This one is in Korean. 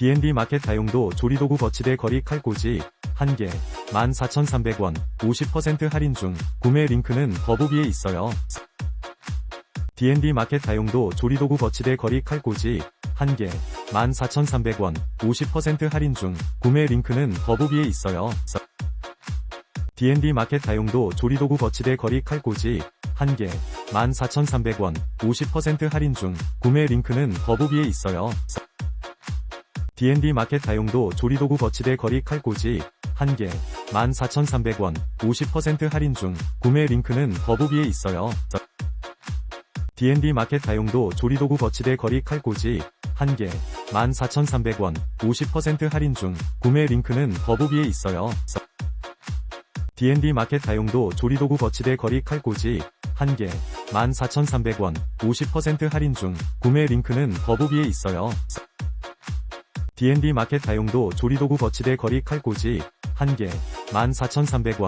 D&D 마켓 다용도 조리도구 거치대 거리 칼꽂이 1개 14,300원 50% 할인 중 구매 링크는 더보기에 있어요. D&D 마켓 다용도 조리도구 거치대 거리 칼꽂이 1개 14,300원 50% 할인 중 구매 링크는 더보기에 있어요. D&D 마켓 다용도 조리도구 거치대 거리 칼꽂이 1개 14,300원 50% 할인 중 구매 링크는 더보기에 있어요. D&D 마켓 다용도 조리도구 거치대 거리 칼꽂이 1개 14,300원 50% 할인 중 구매 링크는 더보기에 있어요. D&D 마켓 다용도 조리도구 거치대 거리 칼꽂이 1개 14,300원 50% 할인 중 구매 링크는 더보기에 있어요. D&D 마켓 다용도 조리도구 거치대 거리 칼꽂이 1개 14,300원 50% 할인 중 구매 링크는 더보기에 있어요. D&D 마켓 다용도 조리도구 거치대 거리 칼꽂이 1개 14,300원